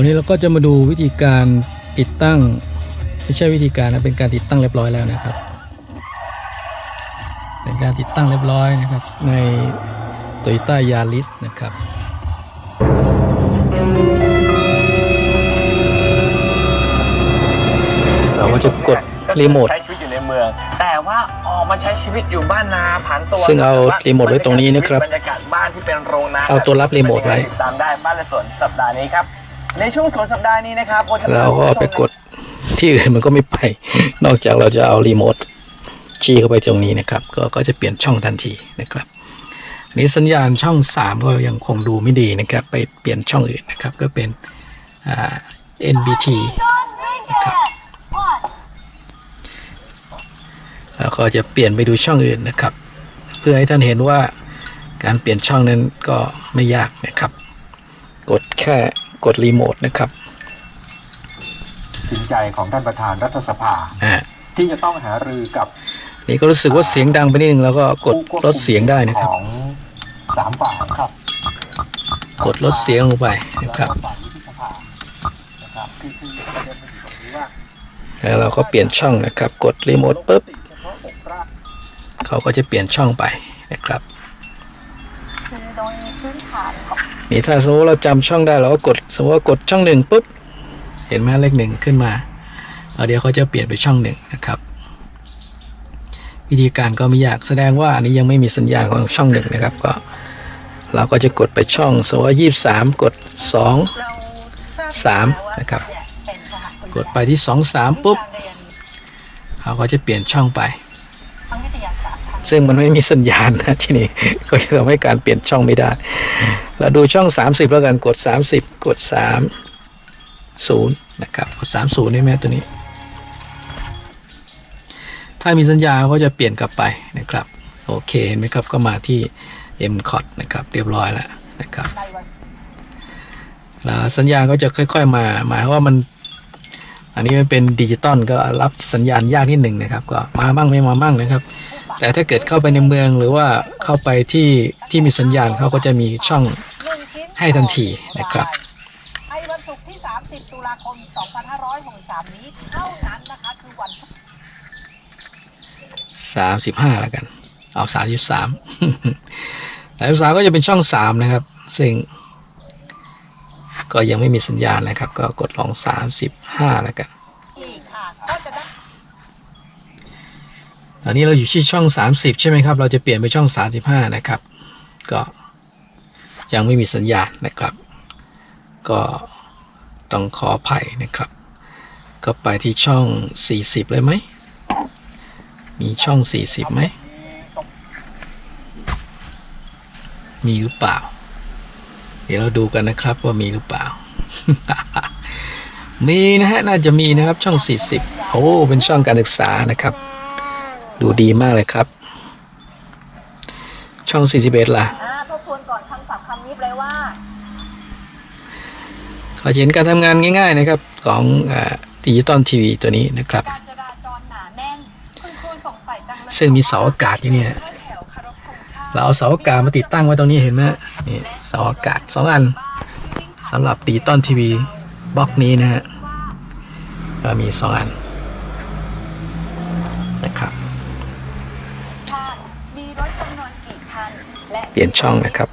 วันนี้เราก็จะมาดูวิธีการติดตั้ง ไม่ใช่วิธีการนะเป็นการติดตั้งเรียบร้อยแล้วนะครับ เป็นการติดตั้งเรียบร้อยนะครับ ใน Toyota Yaris นะครับเราก็จะกดรีโมทใช้ชีวิตอยู่ในเมือง แต่ว่าออกมาใช้ชีวิตอยู่บ้านนาผันตัวซึ่งเอารีโมทไว้ตรงนี้นะครับบรรยากาศบ้านที่เป็นโรงนาเอาตัวรับรีโมทไว้ติดตามได้บ้านและสวนสัปดาห์นี้ครับ ในช่วงสวนสัปดาห์นี้นะครับโอจะเราก็ไปกดที่อื่นมันก็ไม่ไป นอกจากเราจะเอารีโมทชี้เข้าไปตรงนี้นะครับ ก็ก็จะเปลี่ยนช่องทันทีนะครับอันนี้สัญญาณช่อง 3 ก็ยังคงดูไม่ดีนะครับ ไปเปลี่ยนช่องอื่นนะครับ ก็เป็นอ่า NBT นะครับแล้วก็จะเปลี่ยนไปดูช่องอื่นนะครับ เพื่อให้ท่านเห็นว่าการเปลี่ยนช่องนั้นก็ไม่ยากนะครับ กดแค่ กดรีโมทนะครับสินใจของท่านประธานรัฐสภา อ่าที่จะต้องหารือกับนี่ก็รู้สึกว่าเสียงดังไปนิดนึงแล้วก็กดลดเสียงได้นะครับ ของสามฝ่ายครับกดลดเสียงลงไปนะครับ แล้วก็ฝ่ายวุฒิสภานะครับคือคือประเด็นมันอยู่ตรงนี้ว่าแล้วเราก็เปลี่ยนช่องนะครับ กดรีโมทปุ๊บเฉพาะอกร่าง เขาก็จะเปลี่ยนช่องไปนะครับ คือโดยพื้นฐานของ นี่ถ้าสมมติเราจำช่องได้เราก็กด สมมติว่ากดช่องหนึ่งปุ๊บ เห็นไหมเลขหนึ่งขึ้นมาเอาเดี๋ยวเขาจะเปลี่ยนไปช่องหนึ่งนะครับ วิธีการก็ไม่ยากแสดงว่าอันนี้ยังไม่มีสัญญาณของช่องหนึ่งนะครับก็ เราก็จะกดไปช่องสมมติว่ายี่สามกดสองสามนะครับ กดไปที่สองสามปุ๊บเขาก็จะเปลี่ยนช่องไป ซึ่งมันไม่มีสัญญาณนะที่นี่ก็จะทำให้การเปลี่ยนช่องไม่ได้ เราดูช่อง 30 แล้วกันกด 30 กด 3 0 นะครับ กด 30ได้ไหมตัวนี้ ถ้ามีสัญญาณก็จะเปลี่ยนกลับไปนะครับ โอเคเห็นไหมครับก็มาที่ m c o t นะครับ เรียบร้อยแล้วนะครับแล้วสัญญาณก็จะค่อย ๆ มาหมายว่ามัน อันนี้มันเป็นดิจิตอลก็รับสัญญาณยากนิดหนึ่งนะครับ ก็มาบ้างไม่มาบ้างนะครับ แต่ถ้าเกิดเข้าไปในเมืองหรือว่าเข้าไปที่ที่มีสัญญาณเขาก็จะมีช่องให้ทันทีนะครับในวันศุกร์ที่ 30 ตุลาคม 2563 นี้เท่านั้นนะคะคือวันสามสิบห้าแล้วกัน เอาสามสิบสามสามสิบสามก็จะเป็นช่องสามนะครับ ซึ่ง ก็ยังไม่มีสัญญาณนะครับ ก็กดลองสามสิบห้าแล้วกัน อีกค่ะ ก็จะได้ ตอนนี้เราอยู่ที่ช่อง 30 ใช่ไหมครับ เราจะเปลี่ยนไปช่อง 35 นะครับ ก็ยังไม่มีสัญญาณนะครับ ก็ต้องขออภัยนะครับ ก็ไปที่ช่อง 40 เลยไหม มีช่อง 40ไหม มีหรือเปล่า เดี๋ยวเราดูกันนะครับว่ามีหรือเปล่า มีนะฮะ น่าจะมีนะครับช่อง 40 โอ้ เป็นช่องการศึกษานะครับ ดูดีมากเลยครับ ช่อง 41 ล่ะอ่าทบทวนก่อนคำศัพท์คำนี้เลยว่าขอเห็นการทำงานง่ายๆนะครับของดิจิตอลทีวีตัวนี้นะครับ การจราจรหนาแน่นคุณครูสงสัยจังเลยซึ่งมีเสาอากาศอยู่เนี่ยเข้าแถวเคารพธงชาติเราเอาเสาอากาศมาติดตั้งไว้ตรงนี้เห็นไหมนี่เสาอากาศ2อันสำหรับดิจิตอลทีวีบล็อกนี้นะฮะก็มี2อันนะครับ มีรถจำนวนกี่คัน และ เปลี่ยนช่องนะครับ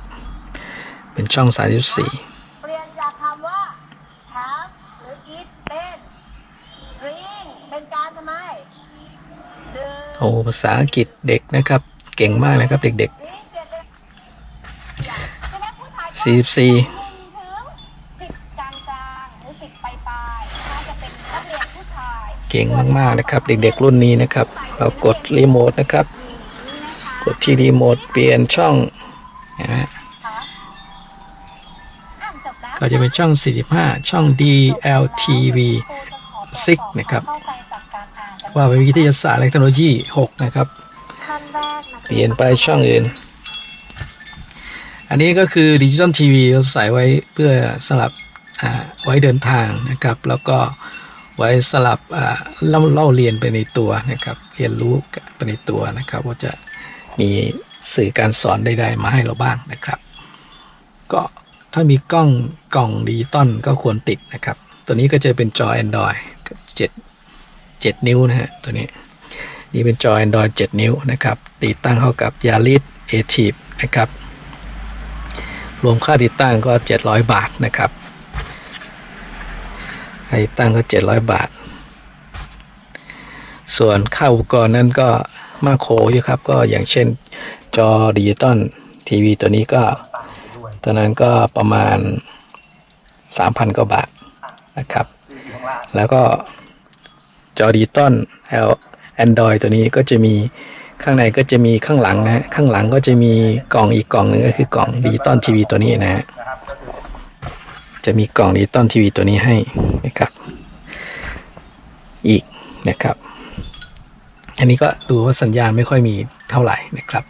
เป็นช่อง34เปลี่ยนจากคำว่า have หรือ eat เป็น drink เป็นการทำไมดื่มโอ้ภาษาอังกฤษเด็กนะครับ เก่งมากนะครับเด็ก drink เปลี่ยนเป็นใช่ไหมผู้ชายก็ๆ44ถึงสิบกลางกลางๆหรือสิบปลายปลายๆถ้าจะเป็นนักเรียนผู้ชายเก่งมากๆนะครับ เด็กๆรุ่นนี้นะครับ เรากดรีโมทนะครับก ดที่รีโมทเปลี่ยนช่องเห็นไหมอ่านจบแล้วก็จะเป็นช่อง 45 ช่อง DLTV 6 นะครับเข้าใจจากการอ่านกันว่าเป็นวิทยาศาสตร์และเทคโนโลยี 6 นะครับขั้นแรกนะเปลี่ยนไปช่องอื่น อันนี้ก็คือดิจิตอลทีวีเราใส่ไว้เพื่อสลับอ่าไว้เดินทางนะครับ แล้วก็ไว้สลับอ่าเล่าเล่าเรียนไปในตัวนะครับ เรียนรู้ไปในตัวนะครับว่าจะ มีสื่อการสอนใดๆมาให้เราบ้างนะครับ ก็ถ้ามีกล้องกล่องดิจิตอลก็ควรติดนะครับ ตัวนี้ก็จะเป็นจอ Android 7 7 นิ้วนะฮะตัวนี้ นี่เป็นจอ Android 7 นิ้วนะครับติดตั้งเข้ากับ Yaris a t i v นะครับรวมค่าติดตั้งก็ 700 บาทนะครับค่าติดตั้งก็ 700 บาท ส่วนค่าอุปกรณ์นั้นก็ มาโขอยู่ครับ ก็อย่างเช่นจอดิจิตอลทีวีตัวนี้ก็ตัวนั้นก็ประมาณ 3,000กว่าบาทนะครับ แล้วก็จอดิจิตอล L Android ตัวนี้ก็จะมีข้างในก็จะมีข้างหลังนะ ข้างหลังก็จะมีกล่องอีกกล่องหนึงก็คือกล่องดิจิตอลทีวีตัวนี้นะฮะจะมีกล่องดิจิตอลทีวีตัวนี้ให้นะครับ อีกนะครับ อันนี้ก็ดูว่าสัญญาณไม่ค่อยมีเท่าไหร่นะครับ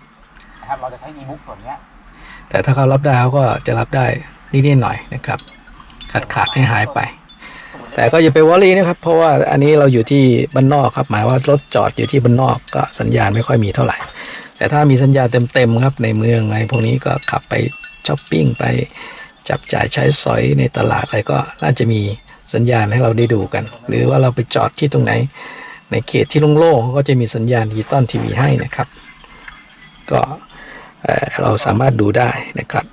นะครับเราจะใช้อีบุ๊กส่วนเนี้ยแต่ถ้าเขารับได้เขาก็จะรับได้นิดๆหน่อยๆนะครับ ขาดขาดให้หายไป แต่ก็อย่าไปวอรี่นะครับ เพราะว่าอันนี้เราอยู่ที่บ้านนอกครับ หมายว่ารถจอดอยู่ที่บ้านนอกก็สัญญาณไม่ค่อยมีเท่าไหร่ แต่ถ้ามีสัญญาณเต็มๆครับในเมืองอะไรพวกนี้ก็ขับไปช้อปปิ้งไปจับจ่ายใช้สอยในตลาดอะไรก็น่าจะมีสัญญาณให้เราได้ดูกัน หรือว่าเราไปจอดที่ตรงไหน ในเขตที่โล่งๆก็จะมีสัญญาณดิจิตอลทีวีให้นะครับ ก็เอ่อเราสามารถดูได้นะครับ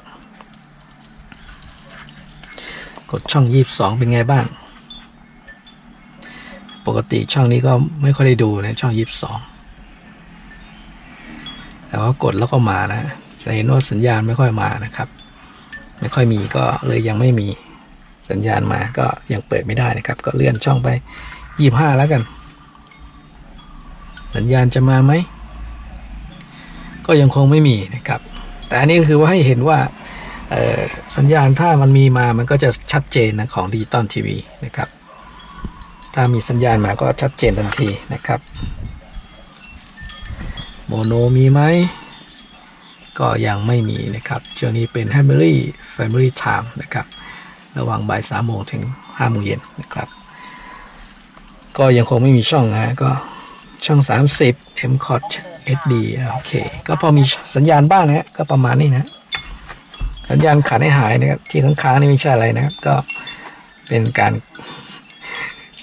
กดช่อง 22 เป็นไงบ้าง ปกติช่องนี้ก็ไม่ค่อยได้ดูนะช่อง 22 แต่ว่ากดแล้วก็มานะจะเห็นว่าสัญญาณไม่ค่อยมานะครับ ไม่ค่อยมีก็เลยยังไม่มีสัญญาณมาก็ยังเปิดไม่ได้นะครับ ก็เลื่อนช่องไป 25 แล้วกัน สัญญาณจะมาไหม ก็ยังคงไม่มีนะครับ แต่อันนี้คือว่าให้เห็นว่าสัญญาณถ้ามันมีมามันก็จะชัดเจนนะของดิจิตอลทีวีนะครับ ถ้ามีสัญญาณมาก็ชัดเจนทันทีนะครับ โมโนมีไหม ก็ยังไม่มีนะครับ ช่วงนี้เป็น Family Family Time นะครับ ระหว่างบ่ายสามโมงถึงห้าโมงเย็นนะครับ ก็ยังคงไม่มีช่องนะก็ ช่อง 30 m c o t HD โอเค ก็พอมีสัญญาณบ้างนะฮะก็ประมาณนี้นะ สัญญาณขาดให้หายนะครับ ที่ค้างๆนี่ไม่ใช่อะไรนะครับ ก็เป็นการ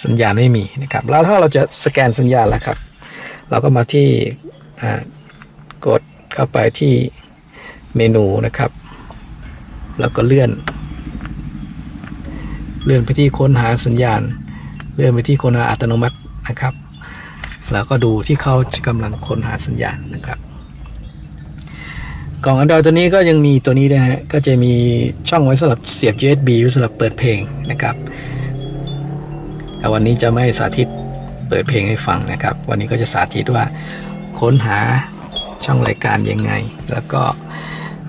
สัญญาณไม่มีนะครับ แล้วถ้าเราจะสแกนสัญญาณแล้วครับ เราก็มาที่กดเข้าไปที่เมนูนะครับ แล้วก็เลื่อน เลื่อนไปที่ค้นหาสัญญาณ เลื่อนไปที่ค้นหาอัตโนมัตินะครับ แล้วก็ดูที่เขากำลังค้นหาสัญญาณนะครับ กล่อง Android ตัวนี้ก็ยังมีตัวนี้ด้วยนะฮะก็จะมีช่องไว้สำหรับเสียบ USB ไว้สำหรับเปิดเพลงนะครับ แต่วันนี้จะไม่สาธิตเปิดเพลงให้ฟังนะครับ วันนี้ก็จะสาธิตว่าค้นหาช่องรายการยังไง แล้วก็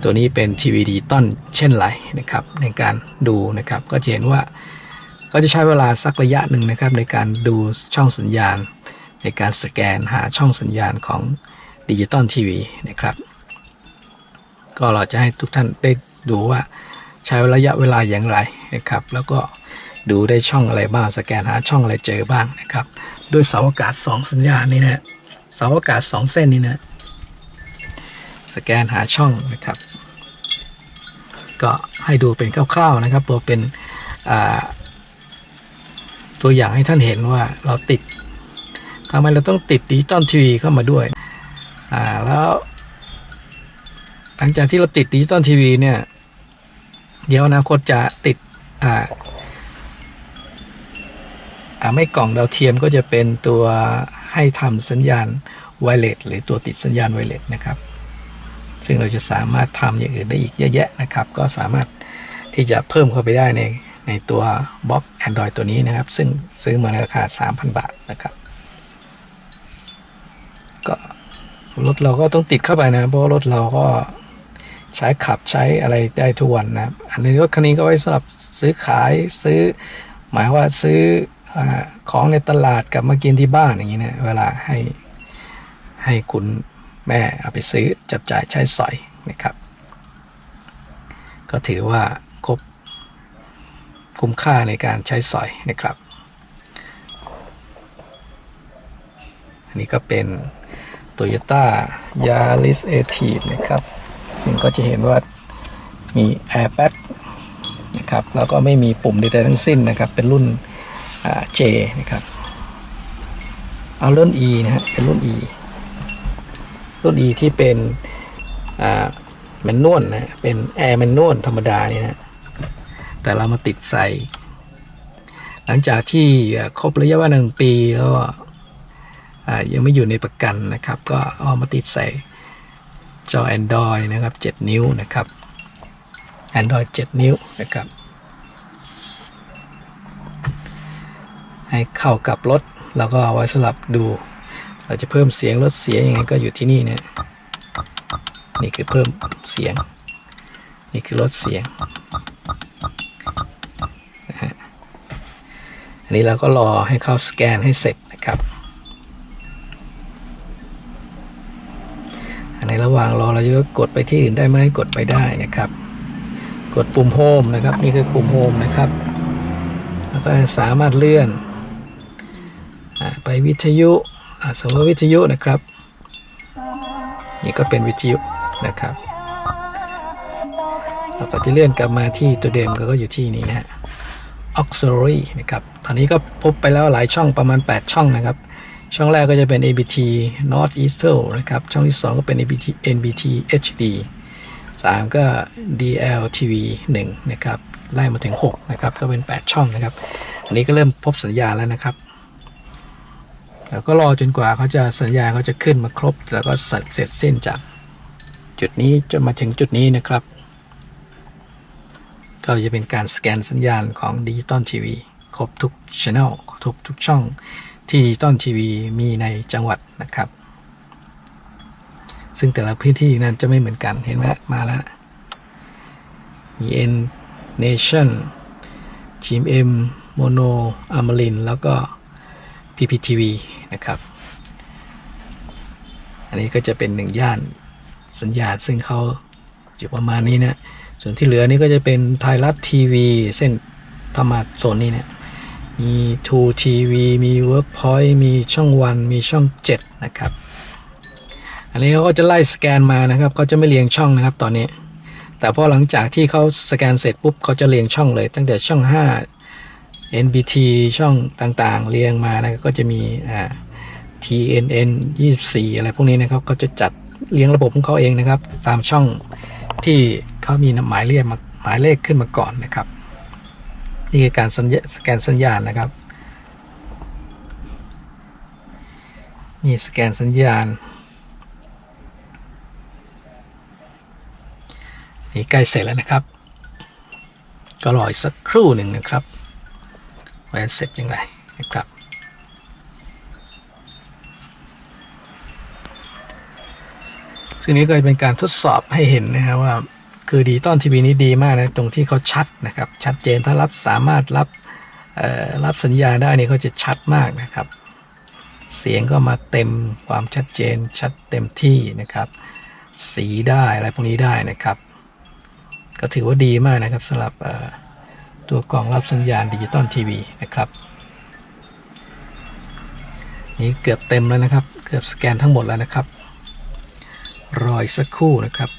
ตัวนี้เป็นทีวีดิจิตอลเช่นไรนะครับ ในการดูนะครับก็จะเห็นว่าก็จะใช้เวลาสักระยะหนึ่งนะครับ ในการดูช่องสัญญาณ ในการสแกนหาช่องสัญญาณของดิจิตอลทีวีนะครับ ก็เราจะให้ทุกท่านได้ดูว่าใช้ระยะเวลาอย่างไรนะครับ แล้วก็ดูได้ช่องอะไรบ้างสแกนหาช่องอะไรเจอบ้างนะครับ ด้วยเสาอากาศ 2 สัญญาณนี่นะเสาอากาศ 2 เส้นนี่นะสแกนหาช่องนะครับ ก็ให้ดูเป็นคร่าวๆนะครับตัวเป็นตัวอย่างให้ท่านเห็นว่าเราติด ทำไมเราต้องติดดิจิตอลทีวีเข้ามาด้วย อ่าแล้วหลังจากที่เราติดดิจิตอลทีวีเนี่ย เดี๋ยวอนาคตจะติดอ่าอ่าไม่กล่องดาวเทียมก็จะเป็นตัวให้ทำสัญญาณไวเลสหรือตัวติดสัญญาณไวเลสนะครับ ซึ่งเราจะสามารถทำอย่างอื่นได้อีกเยอะแยะนะครับ ก็สามารถที่จะเพิ่มเข้าไปได้ในในตัวบล็อก Android ตัวนี้นะครับ ซึ่งซื้อมาในราคา 3,000 บาทนะครับ ก็ รถเราก็ต้องติดเข้าไปนะ เพราะรถเราก็ใช้ขับใช้อะไรได้ทุกวันนะครับ อันนี้รถคันนี้ก็ไว้สำหรับซื้อขายซื้อ หมายว่าซื้ออของในตลาดกลับมากินที่บ้านอย่างนี้นะเวลาให้ให้คุณแม่เอาไปซื้อจับจ่ายใช้สอยนะครับ ก็ถือว่าครบคุ้มค่าในการใช้สอยนะครับ อันนี้ก็เป็น o y o t a Yaris a t i v นะครับ ซึ่งก็จะเห็นว่ามี airbag นะครับแล้วก็ไม่มีปุ่มใดๆทั้งสิ้นนะครับ เป็นรุ่น J นะครับ เอารุ่น E นะฮะเป็นรุ่น E รุ่น E ที่เป็นอ่าแมนนวลนะเป็นแอร์แมนนวลธรรมดาเนี่ยนะแต่เรามาติดใส่ หลังจากที่ครบระยะเวลาหนึ่งปีแล้ว ยังไม่อยู่ในประกันนะครับ ก็เอามาติดใส่จอ Android นะครับ 7 นิ้วนะครับ Android 7 นิ้วนะครับ ให้เข้ากับรถแล้วก็เอาไว้สลับดู เราจะเพิ่มเสียงลดเสียงยังไงก็อยู่ที่นี่เนี่ยนี่คือเพิ่มเสียง นี่คือลดเสียงอันนี้เราก็รอให้เข้าสแกนให้เสร็จนะครับ เราจะกดไปที่อื่นได้ไหมกดไปได้นะครับ กดปุ่มโฮมนะครับ นี่คือปุ่มโฮมนะครับ แล้วก็สามารถเลื่อนอไปวิทยุสมมติวิทยุนะครับ นี่ก็เป็นวิทยุนะครับเราก็จะเลื่อนกลับมาที่ตัวเดิมก็อยู่ที่นี่นะฮะ auxiliary นะครับ ตอนนี้ก็พบไปแล้วหลายช่องประมาณ 8 ช่องนะครับ ช่องแรกก็จะเป็น ABT North e a s t e r นะครับ ช่องที่ 2 ก็เป็น ABT NBT HD 3 ก็ DLTV 1นะครับ ไล่มาถึง 6 นะครับ ก็เป็น 8 ช่องนะครับ อันนี้ก็เริ่มพบสัญญาณแล้วนะครับ แล้วก็รอจนกว่าเขาจะสัญญาเขาจะขึ้นมาครบ แล้วก็เสร็จเสร็จสิ้นจากจุดนี้จนมาถึงจุดนี้นะครับ ก็จะเป็นการสแกนสัญญาณของดิจิตอลทีวีครบทุกช anel ครบทุกช่อง ที่ดิจิตอลทีวีมีในจังหวัดนะครับ ซึ่งแต่ละพื้นที่นั้นจะไม่เหมือนกันเห็นไหมมาแล้วมี N Nation GMM Mono Amarin แล้วก็ PPTV นะครับ อันนี้ก็จะเป็นหนึ่งย่านสัญญาณซึ่งเขาอยู่ประมาณนี้นะ ส่วนที่เหลือนี่ก็จะเป็นไทยรัฐทีวี เส้นธรรมาโซนนี้เนี่ย มี2 TV มี Workpoint มีช่องวัน มีช่อง 7 นะครับ อันนี้เขาก็จะไล่สแกนมานะครับเขาจะไม่เรียงช่องนะครับตอนนี้ แต่พอหลังจากที่เขาสแกนเสร็จปุ๊บเขาจะเรียงช่องเลย ตั้งแต่ช่อง 5 NBT ช่องต่างๆ เรียงมานะก็จะมีอ่า TNN 24 อะไรพวกนี้นะครับเขาจะจัดเรียงระบบของเขาเองนะครับ ตามช่องที่เขามีหมายเลขมาหมายเลขขึ้นมาก่อนนะครับ นี่คือการสัญญาสแกนสัญญาณนะครับนี่สแกนสัญญาณนี่ใกล้เสร็จแล้วนะครับ ก็รออีกสักครู่หนึ่งนะครับว่าเสร็จยังไงนะครับซึ่งนี้ก็เป็นการทดสอบให้เห็นนะครับว่า คือดิจิตอลทีวีนี้ดีมากนะตรงที่เขาชัดนะครับชัดเจนถ้ารับสามารถรับรับสัญญาณได้นี่เขาจะชัดมากนะครับ เสียงก็มาเต็มความชัดเจนชัดเต็มที่นะครับ สีได้อะไรพวกนี้ได้นะครับ ก็ถือว่าดีมากนะครับสำหรับตัวกล่องรับสัญญาณดิจิตอลทีวีนะครับนี่เกือบเต็มแล้วนะครับ เกือบสแกนทั้งหมดแล้วนะครับ รออีกสักครู่นะครับ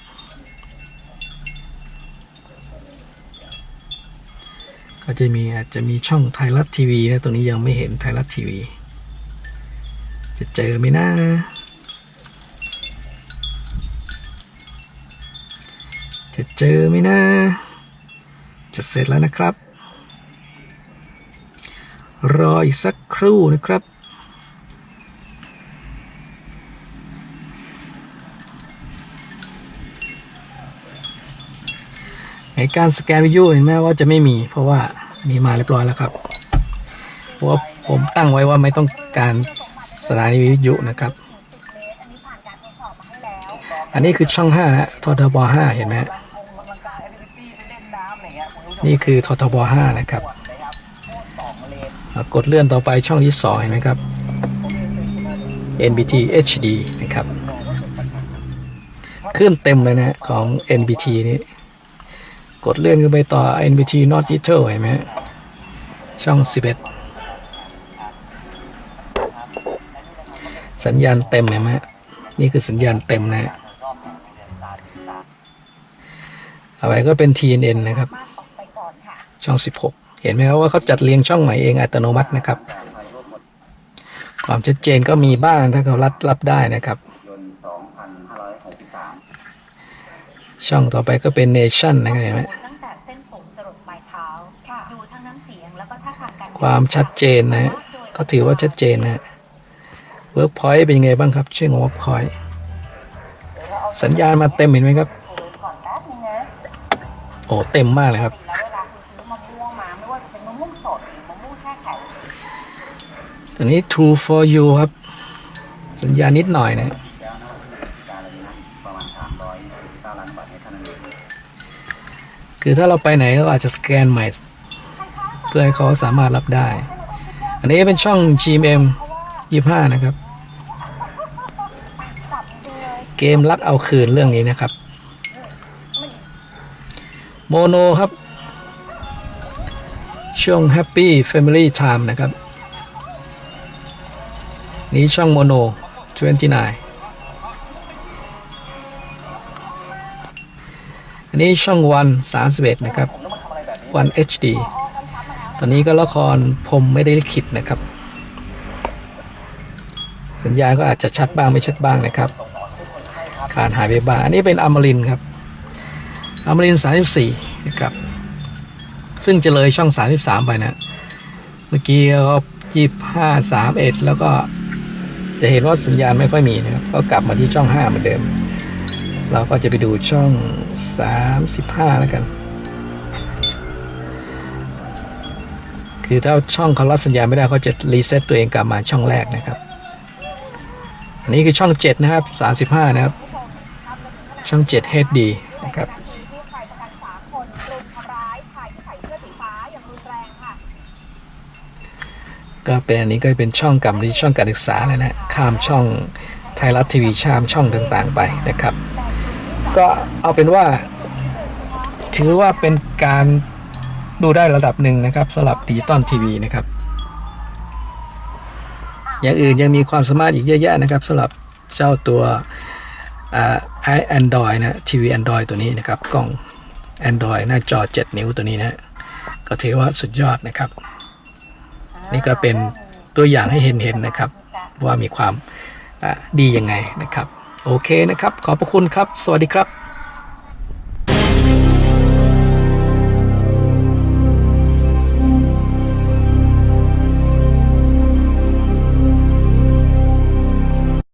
ก็จะมีอาจจะมีช่องไทยรัฐทีวีนะ ตรงนี้ยังไม่เห็นไทยรัฐทีวี จะเจอไหมนะ จะเจอไหมนะ จะเสร็จแล้วนะครับ รออีกสักครู่นะครับ ในการสแกนวิทยุเห็นไหมว่าจะไม่มี เพราะว่ามีมาเรียบร้อยแล้วครับเพราะว่าผมตั้งไว้ว่าไม่ต้องการสถานีวิทยุนะครับ อันนี้คือช่อง5ฮะททบ5เห็นไหมฮะออกกำลังกายแอทิวิตี้ไปเล่นน้ำอะไรเงี้ยคุณรู้จักนี่คือททบ5นะครับนะครับกดเลื่อนต่อไปช่องที่2เห็นไหมครับ NBT HD นะครับ ขึ้นเต็มเลยนะของ NBT นี้ กดเลื่อนขึ้นไปต่อ NBT Not Digital เห็นไหมช่อง 11 สัญญาณเต็มเห็นไหมนี่คือสัญญาณเต็มนะฮะเอาไปก็เป็น TNN นะครับช่อนค่ะช่อง 16 เห็นไหมครับว่าเขาจัดเรียงช่องใหม่เองอัตโนมัตินะครับ ความชัดเจนก็มีบ้างถ้าเขารับรับได้นะครับ ช่องต่อไปก็เป็น Nation นะครับเห็นไหมตั้งแต่เส้นผมจรดปลายเท้าดูทั้งน้ำเสียงแล้วก็ท่าทางการความชัดเจนนะฮะก็ถือว่าชัดเจนนะฮะ Workpoint เป็นยังไงบ้างครับชื่อของ Workpoint สัญญาณมาเต็มเห็นไหมครับก่อนแป๊บนึงนะโอ้เต็มมากเลยครับแล้วเวลาคุณซื้อมะม่วงมาไม่ว่าจะ เป็นะม่วงสดหรือมะม่วงแช่แข็งตอนบาทในท่านั้นคือถ้าเราไปไหนก็อาจจะสแกนใหม่ เพื่อให้เขาสามารถรับได้ อันนี้เป็นช่อง GMM 25 นะครับ เกมลักเอาคืนเรื่องนี้นะครับ โมโนครับ ช่วง Happy Family Time นะครับ นี้ช่องโมโน29 อันนี้ช่องวัน31นะครับ วัน HD ตอนนี้ก็ละครพรมไม่ได้ลิขิตนะครับ สัญญาณก็อาจจะชัดบ้างไม่ชัดบ้างนะครับ ขาดหายไปบ้าง อันนี้เป็นอมรินครับอมรินทร์34นะครับ ซึ่งจะเลยช่อง33ไปนะ เมื่อกี้ก็25 31แล้วก็จะเห็นว่าสัญญาณไม่ค่อยมีนะครับ ก็กลับมาที่ช่อง5เหมือนเดิม เราก็จะไปดูช่อง 35 แล้วกัน คือถ้าช่องเขารับสัญญาณไม่ได้เขาจะรีเซ็ตตัวเองกลับมาช่องแรกนะครับ อันนี้คือช่อง 7 นะครับ 35 นะครับ ช่อง 7 HD นะครับห้ายประกันสามคนรุมทำร้ายชายที่ใส่เสื้อสีฟ้าอย่างรุนแรงค่ะก็เป็นอันนี้ก็เป็นช่องกลับมาที่ช่องการศึกษาแล้วนะข้ามช่องไทยรัฐทีวีชามช่องต่างๆไปนะครับ ก็เอาเป็นว่า ถือว่าเป็นการดูได้ระดับหนึ่งนะครับสำหรับดิจิตอลทีวีนะครับ อย่างอื่นยังมีความสามารถอีกเยอะแยะนะครับสำหรับเจ้าตัวไอแอนดรอยนะทีวีแอนดรอยตัวนี้นะครับ กล้อง Android หน้าจอ 7 นิ้วตัวนี้นะก็ถือว่าสุดยอดนะครับ นี่ก็เป็นตัวอย่างให้เห็นๆนะครับ ว่ามีความดียังไงนะครับ โอเคนะครับ ขอบพระคุณครับ สวัสดีครับ